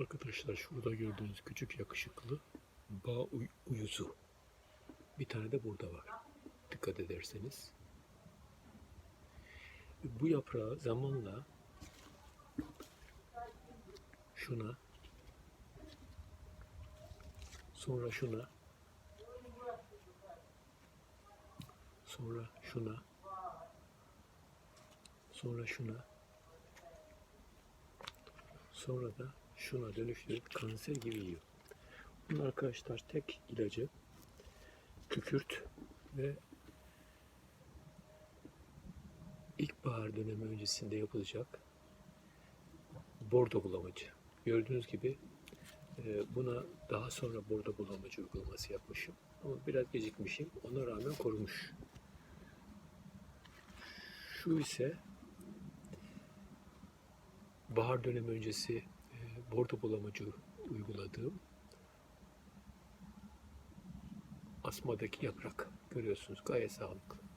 Arkadaşlar şurada gördüğünüz küçük yakışıklı bağ uy- uyuzu. Bir tane de burada var. Dikkat ederseniz. Bu yaprağı zamanla şuna sonra şuna sonra şuna sonra şuna sonra da şuna dönüştürüp kanser gibi yiyor. Bunun arkadaşlar tek ilacı kükürt ve ilkbahar dönemi öncesinde yapılacak bordo bulamacı. Gördüğünüz gibi e, buna daha sonra bordo bulamacı uygulaması yapmışım. Ama biraz gecikmişim. Ona rağmen korumuş. Şu ise bahar dönemi öncesi bordo bulamacı uyguladığım asmadaki yaprak. Görüyorsunuz gayet sağlıklı.